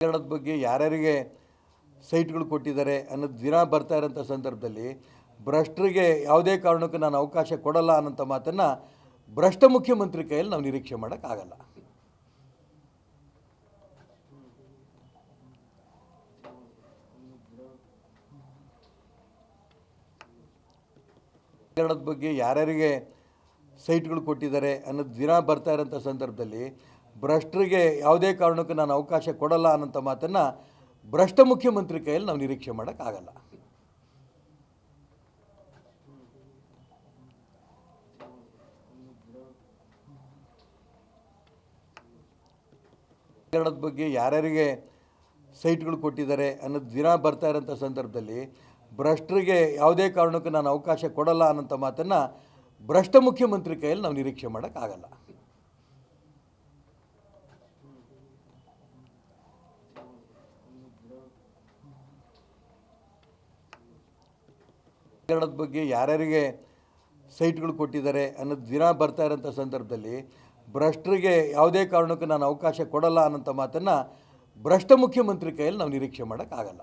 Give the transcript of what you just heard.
ಹಗರಣದ ಬಗ್ಗೆ ಯಾರ್ಯಾರಿಗೆ ಸೈಟ್ಗಳು ಕೊಟ್ಟಿದ್ದಾರೆ ಅನ್ನೋದು ದಿನ ಬರ್ತಾ ಇರೋಂಥ ಸಂದರ್ಭದಲ್ಲಿ ಭ್ರಷ್ಟರಿಗೆ ಯಾವುದೇ ಕಾರಣಕ್ಕೂ ನಾನು ಅವಕಾಶ ಕೊಡಲ್ಲ ಅನ್ನೋಂಥ ಮಾತನ್ನು ಭ್ರಷ್ಟ ಮುಖ್ಯಮಂತ್ರಿ ಕೈಯಲ್ಲಿ ನಾವು ನಿರೀಕ್ಷೆ ಮಾಡೋಕ್ಕಾಗಲ್ಲ. ಬಗ್ಗೆ ಯಾರ್ಯಾರಿಗೆ ಸೈಟ್ಗಳು ಕೊಟ್ಟಿದ್ದಾರೆ ಅನ್ನೋದು ದಿನ ಬರ್ತಾ ಇರೋಂಥ ಸಂದರ್ಭದಲ್ಲಿ ಭ್ರಷ್ಟರಿಗೆ ಯಾವುದೇ ಕಾರಣಕ್ಕೂ ನಾನು ಅವಕಾಶ ಕೊಡಲ್ಲ ಅನ್ನೋಂಥ ಮಾತನ್ನು ಭ್ರಷ್ಟ ಮುಖ್ಯಮಂತ್ರಿ ಕೈಯಲ್ಲಿ ನಾವು ನಿರೀಕ್ಷೆ ಮಾಡೋಕ್ಕಾಗಲ್ಲ. ಹಗರಣದ ಬಗ್ಗೆ ಯಾರ್ಯಾರಿಗೆ ಸೈಟ್ಗಳು ಕೊಟ್ಟಿದ್ದಾರೆ ಅನ್ನೋದು ದಿನ ಬರ್ತಾ ಇರೋಂಥ ಸಂದರ್ಭದಲ್ಲಿ ಭ್ರಷ್ಟರಿಗೆ ಯಾವುದೇ ಕಾರಣಕ್ಕೂ ನಾನು ಅವಕಾಶ ಕೊಡಲ್ಲ ಅನ್ನೋಂಥ ಮಾತನ್ನು ಭ್ರಷ್ಟ ಮುಖ್ಯಮಂತ್ರಿ ಕೈಯಲ್ಲಿ ನಾವು ನಿರೀಕ್ಷೆ ಮಾಡೋಕ್ಕಾಗಲ್ಲ. ಹಗರಣದ ಬಗ್ಗೆ ಯಾರ್ಯಾರಿಗೆ ಸೈಟ್ಗಳು ಕೊಟ್ಟಿದ್ದಾರೆ ಅನ್ನೋದು ದಿನ ಬರ್ತಾ ಇರೋಂಥ ಸಂದರ್ಭದಲ್ಲಿ ಭ್ರಷ್ಟರಿಗೆ ಯಾವುದೇ ಕಾರಣಕ್ಕೂ ನಾನು ಅವಕಾಶ ಕೊಡಲ್ಲ ಅನ್ನೋಂಥ ಮಾತನ್ನು ಭ್ರಷ್ಟ ಮುಖ್ಯಮಂತ್ರಿ ಕೈಯಲ್ಲಿ ನಾವು ನಿರೀಕ್ಷೆ ಮಾಡೋಕ್ಕಾಗಲ್ಲ.